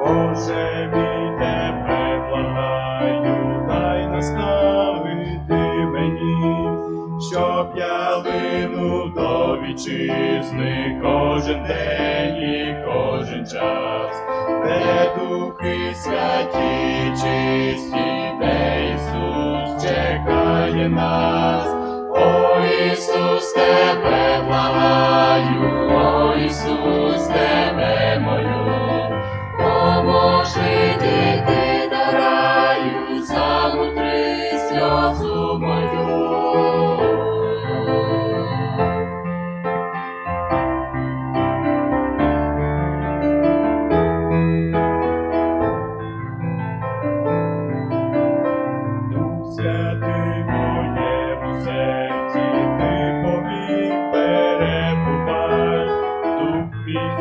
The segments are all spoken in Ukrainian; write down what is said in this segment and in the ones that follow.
Боже мій тебе благаю, дай наставити мені, щоб я линув до вітчизни кожен день і кожен час, де духи святі, чисті, де Ісус чекає нас. О Ісус, тебе благаю, о Ісус, тебе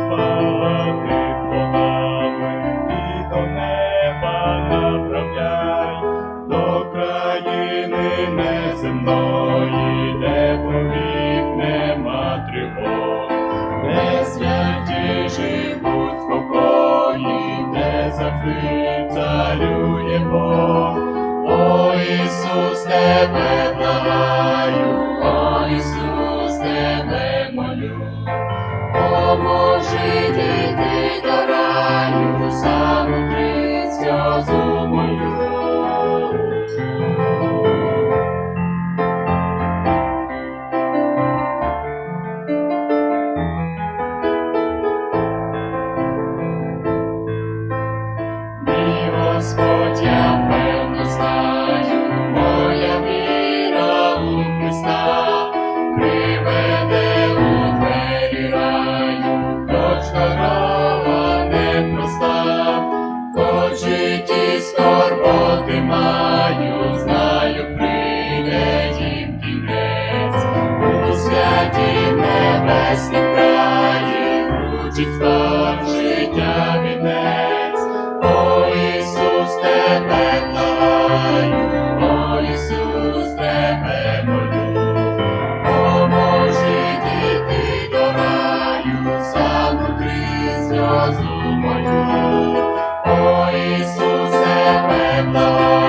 спати плодами, і до неба направляй, до де повік нема тривог, де святі живуть спокої, де завжди царює Бог. О Ісус, тебе благаю, поможи діти до раю, сам сльозу мою. Мій Господь, я певно знаю, моя віра у Христа приведе. справа непроста, хоч і ті скорботи маю. сльозу мою, о Ісусе, певна.